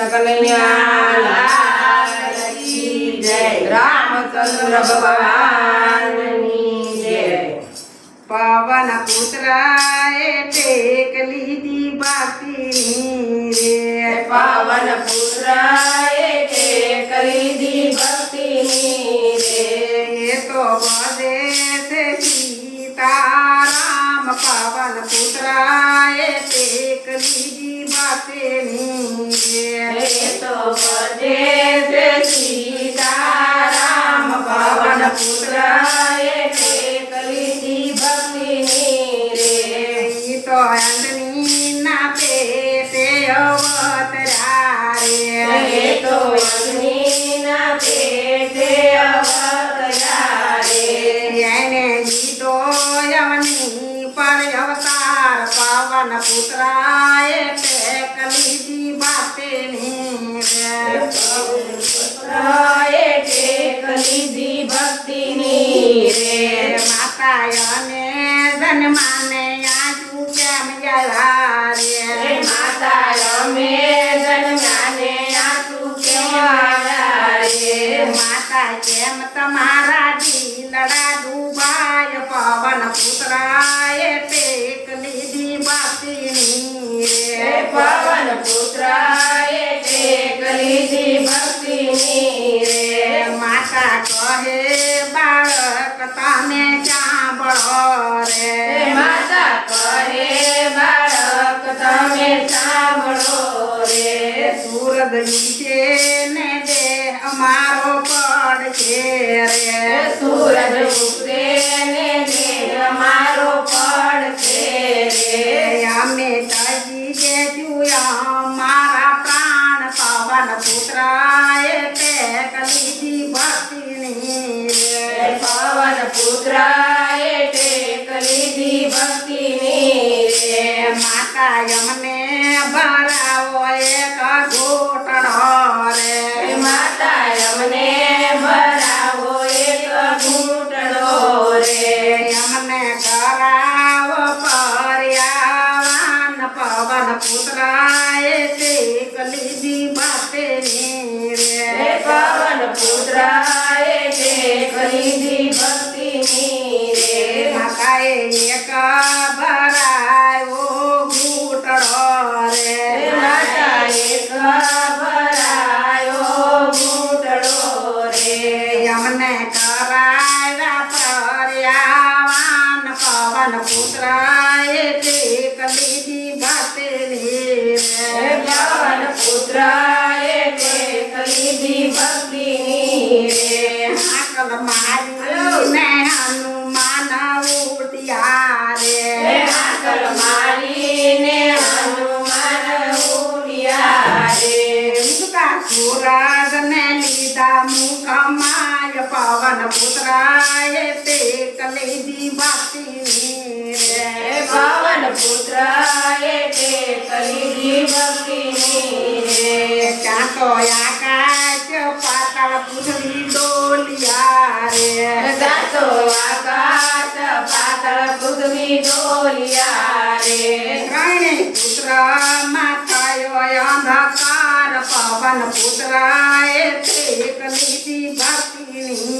सकलयालाची जय रामचंद्र पवन पुत्राए टेकली दी रे पवन पुत्राए टेकली दी रे ये तो सीता राम पवन पुत्राए टेकली दी ઉપદેશ સીતારામ પવન પુત્ર પવન પુત્રએ તે કલીધી ભક્તિની રે માતા કહે બાળક તમે ક્યાં બળો રે માતા પુત્રાએ ટેક લીધી ભક્તિની રે. માતા અમને ભરાવો એક ઘોર पवन पुत्राय ते कलेजी भक्ति पवन पुत्राय ते कलेजी भक्ति क्या तो आकाश पाताल पुत्री डोलिया रे तो आकाश पाताल पुत्री डोलिया भगवान पुतराए थे कली भक्ति नहीं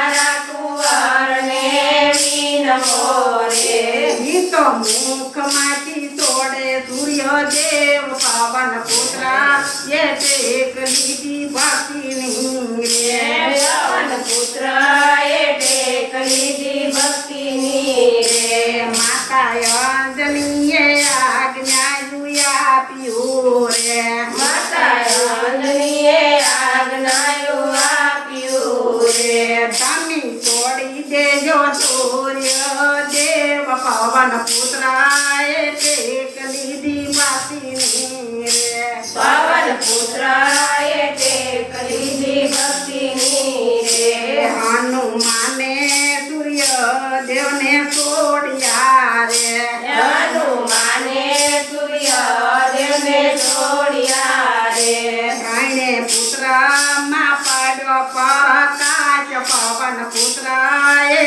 વિનમો રે ઈ તો મુખમાંથી તોડે સૂર્યદેવ પવન પુત્ર એ ટેક લીધી ભક્તિની હે રે પવન પુત્ર એ ટેક લીધી ભક્તિની રે માતા અંજનીએ આજ્ઞાયું આપ્યું રે માતા અંજનીએ આજ્ઞાયું આપ્યું રે તમે તોડી દેજો સૂર્ય દેવ પવન પુત્ર એ ટેક લીધી ભક્તિની રે પવન પુત્ર એ ટેક લીધી ભક્તિની રે હનુમાને સૂર્ય દેવને છોડ્યા રે હનુમાને સૂર્ય દેવને છોડ્યા રે રાણે પુત્ર માં પાડ્યો પ્રકાશ પવન પુત્ર એ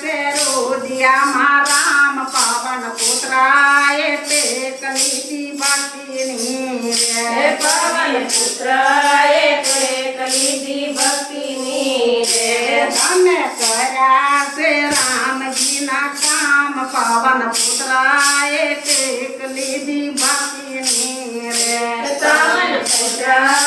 फेरो दिया माराम पावन पुत्राए पे कलीसी भक्ति नीरे पावन पुत्राए पे कलीसी भक्ति नीरे धन करा से राम जी ना काम पावन पुत्राए पे कलीसी भक्ति नीरे पावन पुत्राए